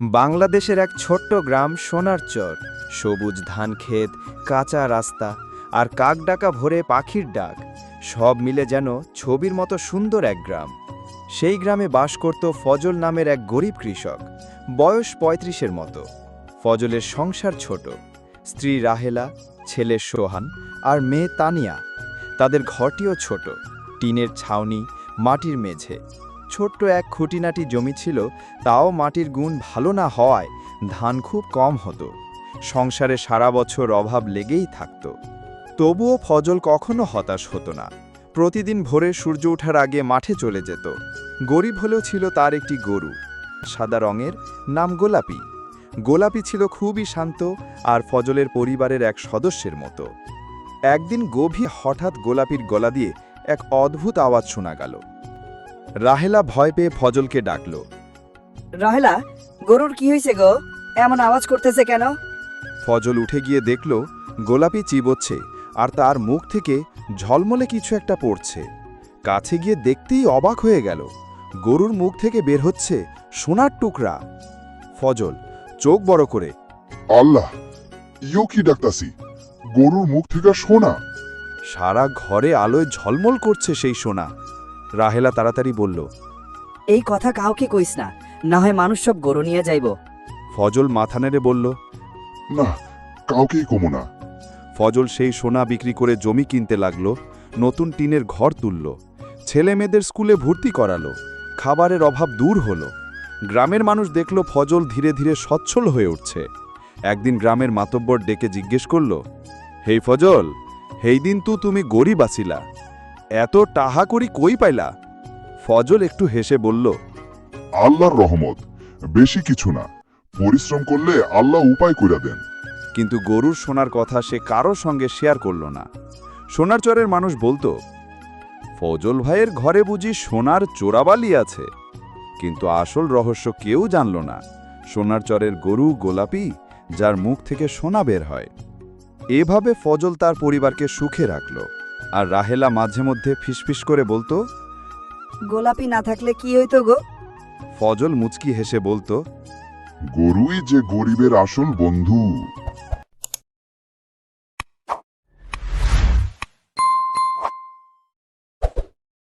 বাংলাদেশের এক ছোট্ট গ্রাম সোনার চর। সবুজ ধান ক্ষেত, কাঁচা রাস্তা আর কাক ডাকা ভোরে পাখির ডাক। সব মিলে যেন ছবির মতো সুন্দর এক গ্রাম। সেই গ্রামে বাস করত ফজল নামের এক গরিব কৃষক। বয়স পঁয়ত্রিশের মতো। ফজলের সংসার ছোট। স্ত্রী রাহেলা, ছেলে সোহান আর মেয়ে তানিয়া। তাদের ঘরটিও ছোট। টিনের ছাউনি, মাটির মেঝে। ছোট্ট এক খুঁটিনাটি জমি ছিল, তাও মাটির গুণ ভালো না হওয়ায় ধান খুব কম হতো। সংসারে সারা বছর অভাব লেগেই থাকত। তবুও ফজল কখনো হতাশ হতো না। প্রতিদিন ভোরে সূর্য ওঠার আগে মাঠে চলে যেত। গরিব হলেও ছিল তার একটি গরু, সাদা রঙের, নাম গোলাপি। গোলাপি ছিল খুবই শান্ত আর ফজলের পরিবারের এক সদস্যের মতো। একদিন গভীর হঠাৎ গোলাপির গলা দিয়ে এক অদ্ভুত আওয়াজ শোনা গেল। রাহেলা ভয় পেয়ে ফজলকে ডাকল। রাহেলা গরুর কি হয়েছে গো? এমন আওয়াজ করতেছে কেন? ফজল উঠে গিয়ে দেখল গোলাপি চিবোচ্ছে আর তার মুখ থেকে ঝলমলে কিছু একটা পড়ছে। কাছে গিয়ে দেখতেই অবাক হয়ে গেল। গরুর মুখ থেকে বের হচ্ছে সোনার টুকরা। ফজল চোখ বড় করে আল্লাহ ইও কি ডাকতাসি গরুর মুখ থেকে সোনা? সারা ঘরে আলোয় ঝলমল করছে সেই সোনা। রাহেলা তাড়াতাড়ি বলল এই কথা কাউকে কইস না না হয় মানুষ সব গরু নিয়ে যাইব। ফজল মাথা নেড়ে বলল না কাউকেই কমো না। ফজল সেই সোনা বিক্রি করে জমি কিনতে লাগল নতুন টিনের ঘর তুলল ছেলে মেয়েদের স্কুলে ভর্তি করালো খাবারের অভাব দূর হলো। গ্রামের মানুষ দেখল ফজল ধীরে ধীরে সচ্ছল হয়ে উঠছে। একদিন গ্রামের মাতব্বর ডেকে জিজ্ঞেস করল হেই ফজল হেই দিন তু তুমি গরিব আছিলা এত টাহা করি কই পাইলা? ফজল একটু হেসে বলল আল্লাহর রহমত বেশি কিছু না। পরিশ্রম করলে আল্লাহ উপায় কইরা দেন। কিন্তু গরুর সোনার কথা সে কারও সঙ্গে শেয়ার করল না। সোনার চরের মানুষ বলতো ফজল ভাইয়ের ঘরে বুঝি সোনার চোরাবালি আছে। কিন্তু আসল রহস্য কেউ জানল না। সোনার চরের গরু গোলাপি যার মুখ থেকে সোনা বের হয়। এভাবে ফজল তার পরিবারকে সুখে রাখল। আর রাহেলা মাঝে মধ্যে ফিসফিস করে বলতো গোলাপি না থাকলে কি হইতো গো? ফজল মুচকি হেসে বলতো গরুই যে গরিবের আসল বন্ধু।